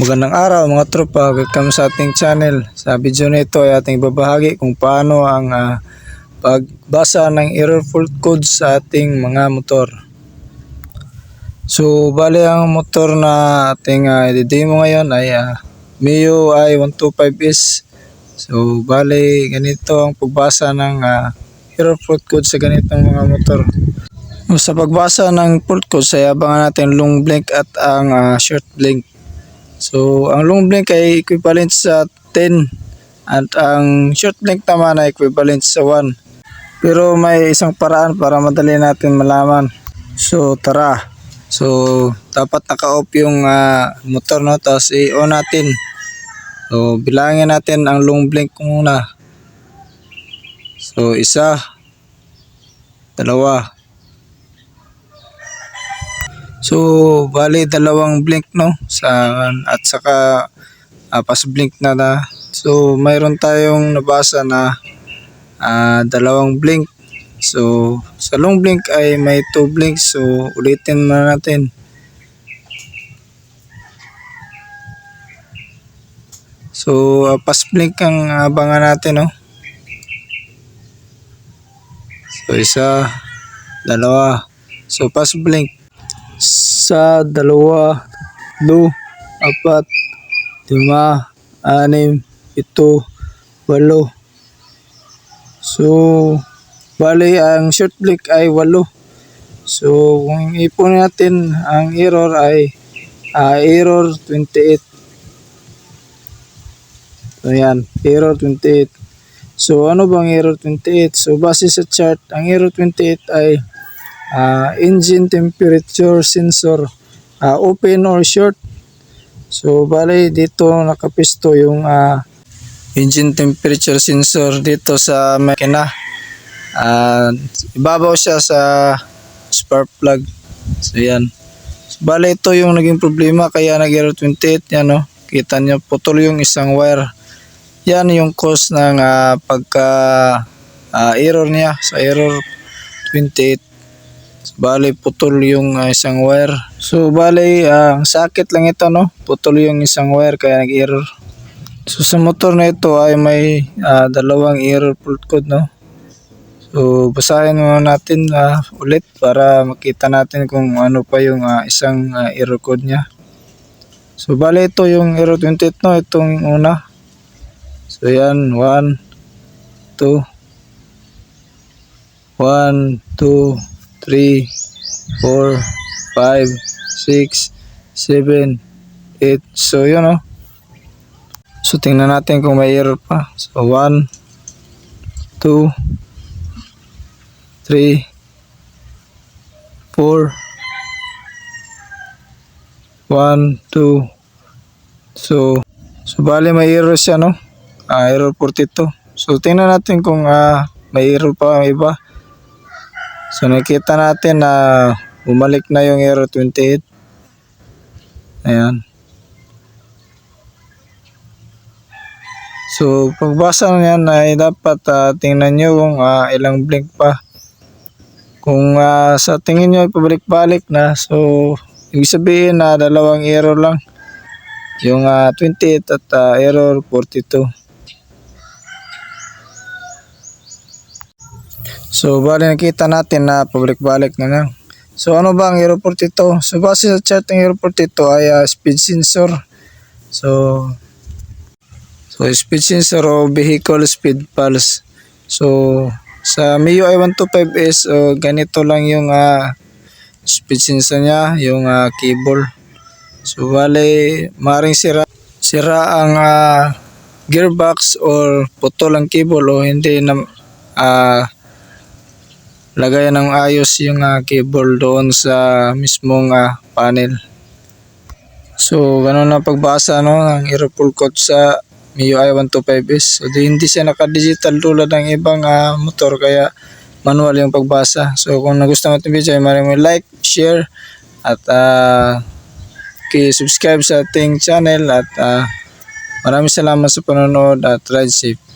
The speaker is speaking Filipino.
Magandang araw mga tropa, welcome sa ating channel. Sa video nito ay ating babahagi kung paano ang ah, pagbasa ng error fault code sa ating mga motor. So, bali ang motor na ating uh, i-demo ngayon ay uh, Mio i125S. So, bali ganito ang pagbasa ng ah, error fault code sa ganitong mga motor. Sa pagbasa ng fault code, ay abangan natin long blink at ang ah, short blink. So, ang long blink ay equivalent sa 10 at ang short blink naman ay equivalent sa 1. Pero may isang paraan para madali natin malaman. So, tara. So, dapat naka-off yung ah, motor no, tapos i-on natin. So, bilangin natin ang long blink muna. So, isa, dalawa, So, bali dalawang blink no sa at saka uh, pas blink na na. So, mayroon tayong nabasa na ah, dalawang blink. So, sa long blink ay may two blinks. So, ulitin muna natin. So, ah, pas blink ang abangan natin no. So, isa, dalawa. So, pas blink sa dalawa, tatlo, apat, lima, anim, ito, walo. So, bali ang short blink ay walo. So, kung ipon natin, ang error ay ah, error 28. So, yan, error 28. So, ano bang error 28? So, base sa chart, ang error 28 ay ah, engine temperature sensor. Ah, open or short? So bale dito nakapisto yung ah, engine temperature sensor dito sa makina. Ah, ibabaw siya sa spark plug. So yan. So, bale ito yung naging problema. Kaya nag error 28 yan no? Kita nyo putol yung isang wire. Yan yung cause ng ah, pagka ah, error niya sa error 28 Bali, putol yung ah, isang wire. So, bali, ah, ang sakit lang ito, no? Putol yung isang wire, kaya nag-error. So, sa motor na ito ay may ah, dalawang error fault code, no? So, basahin muna natin ah, ulit para makita natin kung ano pa yung ah, isang ah, error code niya. So, bali, ito yung error 28, no? Itong una. So, yan. 1, 2, 1, 2, 3, 4, 5, 6, 7, 8. So, yun o. So, tingnan natin kung may error pa. So, 1, 2, 3, 4, 1, 2. So, so bali may error siya, no? Ah, error 42. So, tingnan natin kung ah, may error pa may iba. So nakita natin na bumalik na yung error 28. Ayan. So pagbasa niyan ay dapat ah, tingnan nyo kung ah, ilang blink pa. Kung ah, sa tingin nyo ay pabalik-balik na, so ibig sabihin na dalawang error lang. Yung ah, 28 at ah, error 42. So, bali nakita natin na pabalik-balik na lang. So, ano ba ang Euro 42? So, base sa chart ng Euro 42 ay ah, speed sensor. So, so speed sensor o vehicle speed pulse. So, sa MIUI 125S, oh, ganito lang yung ah, speed sensor niya, yung ah, cable. So, bali, maring sira, sira ang ah, gearbox or putol ang cable o hindi na ah, lagayan ng ayos yung ah, cable doon sa mismong ah, panel. So, ganun na pagbasa no, ng full code sa MIUI 125S. So, di, hindi siya naka-digital tulad ng ibang ah, motor kaya manual yung pagbasa. So, kung nagustuhan mo itong video, maraming like, share, at uh, subscribe sa ating channel at ah, maraming salamat sa panonood at ride safe.